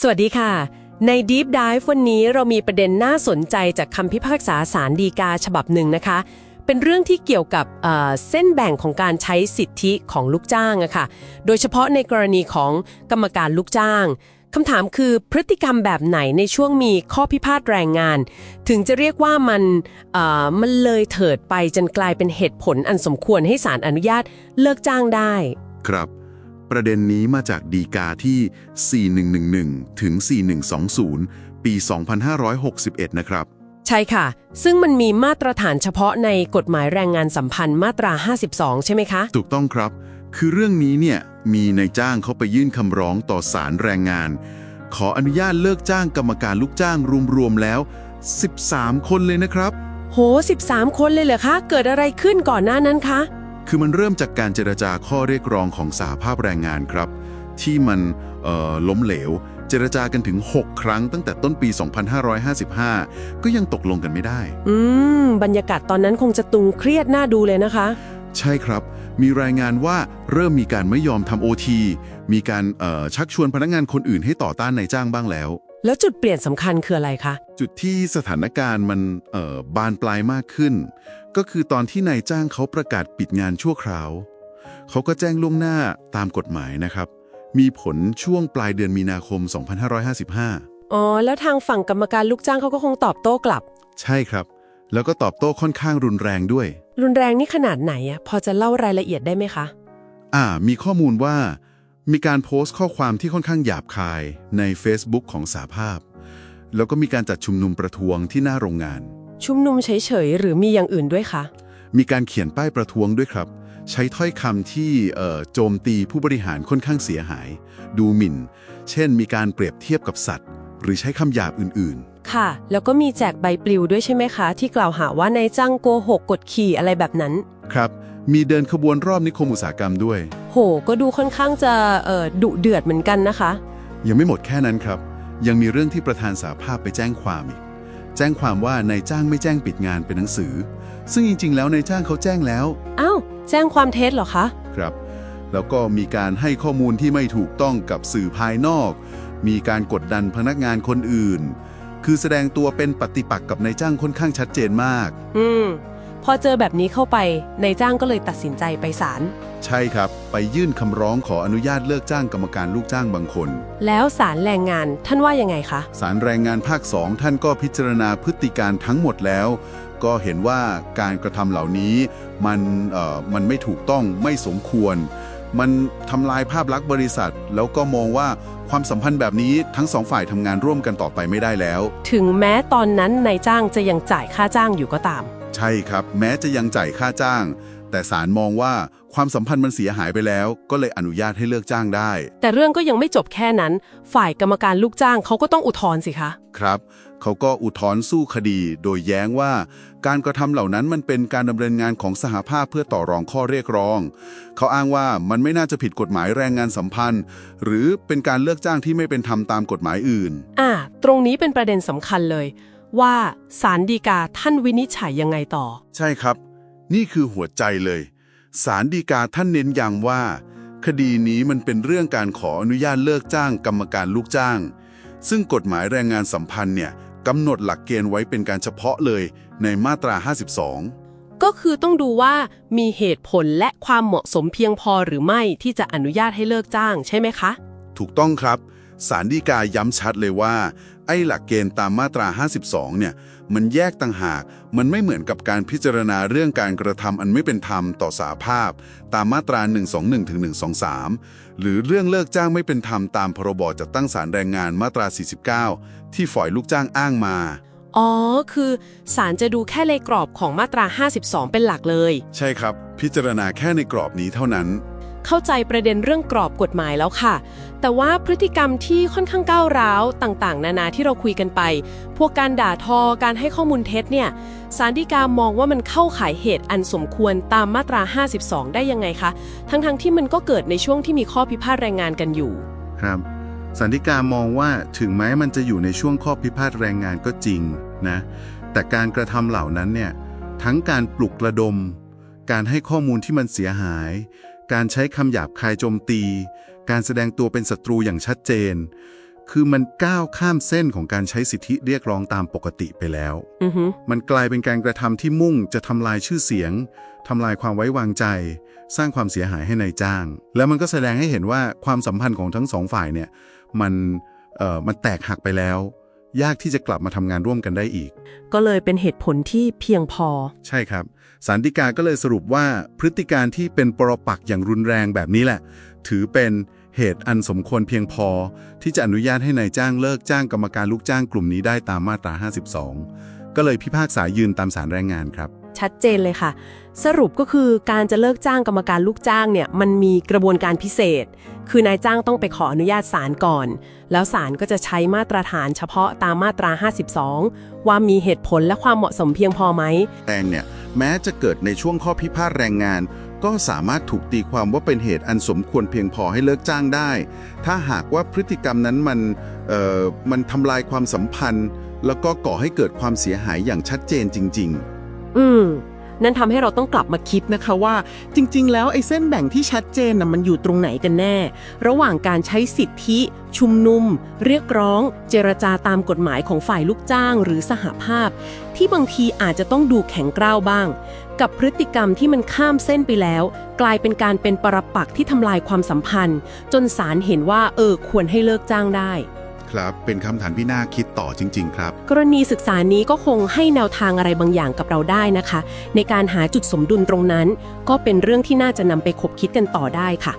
สวัสดีค่ะ ใน Deep Dive วันนี้เรามีประเด็นน่าสนใจจากคำพิพากษาสารดีกาฉบับหนึ่งนะคะ เป็นเรื่องที่เกี่ยวกับเเส้นแบ่งของการใช้สิทธิของลูกจ้างอะค่ะ โดยเฉพาะในกรณีของกรรมการลูกจ้างคำถามคือพฤติกรรมแบบไหนในช่วงมีข้อพิพาทแรงงาน ถึงจะเรียกว่ามันเอ่อมันเลยเถิดไปจนกลายเป็นเหตุผลอันสมควรให้ศาลอนุญาตเลิกจ้างได้ ครับ ประเด็นนี้มาจากดีกาที่ 4111 ถึง 4120 ปี 2561 นะครับ ใช่ค่ะ ซึ่งมันมีมาตรฐานเฉพาะในกฎหมายแรงงานสัมพันธ์มาตรา 52 ใช่ไหมคะ ถูกต้องครับ คือเรื่องนี้เนี่ยมีนายจ้างเขาไปยื่นคำร้องต่อศาลแรงงาน ขออนุญาตเลิกจ้างกรรมการลูกจ้างรวมๆแล้ว 13 คนเลยนะครับ โห 13 คนเลยเหรอคะ เกิดอะไรขึ้นก่อนหน้านั้นคะ คือมันเริ่มจากการเจรจาข้อเรียกร้องของสหภาพแรงงานครับ ที่มันเอ่อล้มเหลว เจรจากันถึง 6 ครั้งตั้งแต่ต้นปี 2555 ก็ยังตกลงกันไม่ได้ อืม บรรยากาศตอนนั้นคงจะตุงเครียดน่าดูเลยนะคะ ใช่ครับ มีรายงานว่าเริ่มมีการไม่ยอมทำโอทีมีการเอ่อชักชวนพนักงานคนอื่นให้ต่อต้านนายจ้างบ้างแล้ว แล้วจุดเปลี่ยนสำคัญคืออะไรคะ จุดที่สถานการณ์มันเอ่อบานปลายมากขึ้น ก็คือตอนที่นายจ้างเขาประกาศปิดงานชั่วคราว เขาก็แจ้งล่วงหน้าตามกฎหมายนะครับ มีผลช่วงปลายเดือนมีนาคม 2555 อ๋อ แล้วทางฝั่งกรรมการลูกจ้างเขาก็คงตอบโต้กลับ ใช่ครับ แล้วก็ตอบโต้ค่อนข้างรุนแรงด้วย รุนแรงนี่ขนาดไหนอะพอจะเล่ารายละเอียดได้ไหมคะ อ่า มีข้อมูลว่า มีการโพสต์ข้อความที่ค่อนข้างหยาบคายใน Facebook ของสาภาพ แล้วก็มีการจัดชุมนุมประท้วงที่หน้าโรงงาน ชุมนุมเฉยๆ หรือมีอย่างอื่นด้วยคะ มีการเขียนป้ายประท้วงด้วยครับ ใช้ถ้อยคำที่เอ่อโจมตีผู้บริหารค่อนข้างเสียหาย ดูหมิ่น เช่น มีการเปรียบเทียบกับสัตว์ หรือใช้คำหยาบอื่นค่ะ แล้วก็มีแจกใบปลิวด้วยใช่ไหมคะ ที่กล่าวหาว่านายจ้างโกหกกดขี่อะไรแบบนั้นๆครับ มีเดินขบวนรอบนิคมอุตสาหกรรมด้วย โห ก็ดูค่อนข้างจะเอ่อดุเดือดเหมือนกันนะคะ ยังไม่หมดแค่นั้นครับ ยังมีเรื่องที่ประธานสาภาพไปแจ้งความอีก แจ้งความว่านายจ้างไม่แจ้งปิดงานเป็นหนังสือ ซึ่งจริง ๆ แล้วนายจ้างเขาแจ้งแล้ว อ้าว แจ้งความเท็จเหรอคะ ครับ แล้วก็มีการให้ข้อมูลที่ไม่ถูกต้องกับสื่อภายนอก มีการกดดันพนักงานคนอื่น คือแสดงตัวเป็นปฏิปักษ์กับนายจ้างค่อนข้างชัดเจนมาก อืม พอเจอแบบนี้เข้าไปนายจ้างก็เลยตัดสินใจไปศาลใช่ครับ ไปยื่นคำร้องขออนุญาตเลิกจ้างกรรมการลูกจ้างบางคน แล้วศาลแรงงานท่านว่ายังไงคะศาลแรงงานภาคสองท่านก็พิจารณาพฤติการทั้งหมดแล้ว ก็เห็นว่าการกระทำเหล่านี้มันเอ่อมันไม่ถูกต้องไม่สมควร มันทำลายภาพลักษณ์บริษัท แล้วก็มองว่าความสัมพันธ์แบบนี้ทั้งสองฝ่ายทำงานร่วมกันต่อไปไม่ได้แล้ว ถึงแม้ตอนนั้นนายจ้างจะยังจ่ายค่าจ้างอยู่ก็ตาม ใช่ครับ แม้จะยังจ่ายค่าจ้าง แต่ศาลมองว่าความสัมพันธ์มันเสียหายไปแล้ว ก็เลยอนุญาตให้เลิกจ้างได้ แต่เรื่องก็ยังไม่จบแค่นั้น ฝ่ายกรรมการลูกจ้างเขาก็ต้องอุทธรณ์สิคะ ครับเขาก็อุทธรณ์สู้คดี โดยแย้งว่า การกระทำเหล่านั้นมันเป็นการดำเนินงานของสหภาพเพื่อต่อรองข้อเรียกร้อง เขาอ้างว่ามันไม่น่าจะผิดกฎหมายแรงงานสัมพันธ์ หรือเป็นการเลิกจ้างที่ไม่เป็นธรรมตามกฎหมายอื่น อ่า ตรงนี้เป็นประเด็นสำคัญเลย ว่าศาลฎีกาท่านวินิจฉัยยังไงต่อ ใช่ครับ นี่คือหัวใจเลยศาลฎีกาท่านเน้นย้ำว่า คดีนี้มันเป็นเรื่องการขออนุญาตเลิกจ้างกรรมการลูกจ้าง ซึ่งกฎหมายแรงงานสัมพันธ์เนี่ยกำหนดหลักเกณฑ์ไว้เป็นการเฉพาะเลยในมาตรา 52ก็คือต้องดูว่ามีเหตุผลและความเหมาะสมเพียงพอหรือไม่ที่จะอนุญาตให้เลิกจ้างใช่ไหมคะ ถูกต้องครับ ศาลฎีกาย้ำชัดเลยว่า ไอ้หลักเกณฑ์ตามมาตรา 52 เนี่ย มันแยกต่างหาก มันไม่เหมือนกับการพิจารณาเรื่องการกระทำอันไม่เป็นธรรมต่อสาภาพ ตามมาตรา 121ถึง123 หรือเรื่องเลิกจ้างไม่เป็นธรรมตามพรบจัดตั้งศาลแรงงานมาตรา 49 ที่ฝ่ายลูกจ้างอ้างมา อ๋อ คือศาลจะดูแค่ในกรอบของมาตรา 52 เป็นหลักเลย ใช่ครับ พิจารณาแค่ในกรอบนี้เท่านั้น เข้าใจประเด็นเรื่องกรอบกฎหมายแล้วค่ะ แต่ว่าพฤติกรรมที่ค่อนข้างก้าวร้าวต่างๆ นานาที่เราคุยกันไป พวกการด่าทอการให้ข้อมูลเท็จเนี่ยสารดีกามองว่ามันเข้าข่ายเหตุอันสมควรตามมาตรา 52 ได้ยังไงคะ ทั้งๆที่มันก็เกิดในช่วงที่มีข้อพิพาทแรงงานกันอยู่ ครับสันติการมองว่าถึงแม้มันจะอยู่ในช่วงข้อพิพาทแรงงานก็จริงนะแต่การกระทำเหล่านั้นเนี่ยทั้งการปลุกระดม การให้ข้อมูลที่มันเสียหาย การใช้คำหยาบคายโจมตี การแสดงตัวเป็นศัตรูอย่างชัดเจนเคือมันก้าวข้ามเส้นของการใช้สิทธิเรียกร้องตามปกติไปแล้วอือฮึมันกลายเป็นการกระทำที่มุ่งจะทำลายชื่อเสียงทำลายความไว้วางใจ สร้างความเสียหายให้ในายจ้าง แล้วมันก็แสดงให้เห็นว่าความสัมพันธ์ของทั้งสองฝ่ายเนี่ยมันเอ่อมันแตกหักไปแล้ว ยากที่จะกลับมาทำงานร่วมกันได้อีก ก็เลยเป็นเหตุผลที่เพียงพอ ใช่ครับสารดีกาก็เลยสรุปว่าพฤติการที่เป็นปรปักษ์อย่างรุนแรงแบบนี้แหละ ถือเป็นเหตุอันสมควรเพียงพอ ที่จะอนุญาตให้นายจ้างเลิกจ้างกรรมการลูกจ้างกลุ่มนี้ได้ตามมาตรา 52 ก็เลยพิพากษายืนตามสารแรงงานครับ ชัดเจนเลยค่ะ สรุปก็คือการจะเลิกจ้างกรรมการลูกจ้างเนี่ยมันมีกระบวนการพิเศษ คือนายจ้างต้องไปขออนุญาตศาลก่อน แล้วศาลก็จะใช้มาตรฐานเฉพาะตามมาตรา 52 ว่ามีเหตุผลและความเหมาะสมเพียงพอไหมแรงเนี่ยแม้จะเกิดในช่วงข้อพิพาทแรงงาน ก็สามารถถูกตีความว่าเป็นเหตุอันสมควรเพียงพอให้เลิกจ้างได้ ถ้าหากว่าพฤติกรรมนั้นมันเอ่อมันทำลายความสัมพันธ์ แล้วก็ก่อให้เกิดความเสียหายอย่างชัดเจนจริง ๆ อืม นั่นทำให้เราต้องกลับมาคิดนะคะว่า จริงๆ แล้วไอ้เส้นแบ่งที่ชัดเจนนะมันอยู่ตรงไหนกันแน่ ระหว่างการใช้สิทธิ ชุมนุม เรียกร้อง เจรจาตามกฎหมายของฝ่ายลูกจ้างหรือสหภาพ ที่บางทีอาจจะต้องดูแข็งกร้าวบ้าง กับพฤติกรรมที่มันข้ามเส้นไปแล้ว กลายเป็นการเป็นปรปักษ์ที่ทำลายความสัมพันธ์ จนศาลเห็นว่าเออควรให้เลิกจ้างได้ ครับ เป็นคำถามที่น่าคิดต่อจริง ๆ ครับ กรณีศึกษานี้ก็คงให้แนวทางอะไรบางอย่างกับเราได้นะคะ ในการหาจุดสมดุลตรงนั้น ก็เป็นเรื่องที่น่าจะนำไปคบคิดกันต่อได้ค่ะ